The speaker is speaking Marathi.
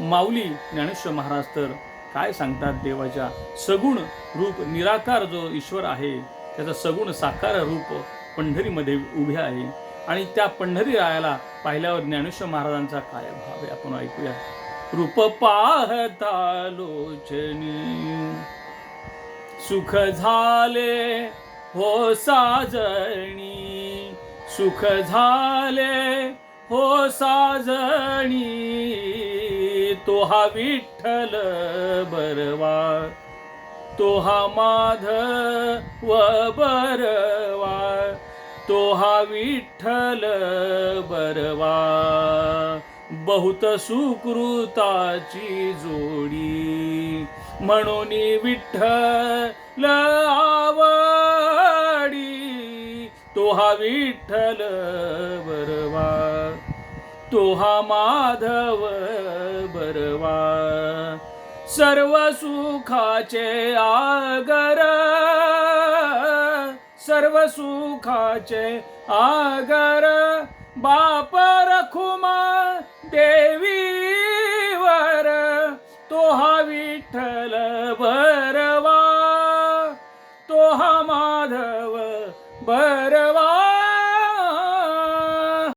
माऊली ज्ञानेश्वर महाराज तर काय सांगतात देवाच्या? सगुण रूप निराकार जो ईश्वर आहे त्याचं सगुण साकार रूप पंढरीमध्ये उभे आहे. आणि त्या पंढरी रायाला पाहिल्यावर ज्ञानेश्वर महाराजांचा काय भाव आहे? आपण ऐकूया. रूप पाहता लोचनी सुख झाले हो साजणी सुख झाले हो साजणी तो हा विठ्ठल बरवा. तो हा माधव बरवा. तो हा विठ्ठल बरवा. बहुत सुकृताची जोडी. म्हणून विठ्ठल आवडी. तो हा विठ्ठल बरवा. तोहा माधव बरवा. सर्व सुखाचे आगर. सर्व सुखाचे आगर. बाप रखुमा देवीवर. तोहा विठ्ठल बरवा. तो हा माधव बरवा.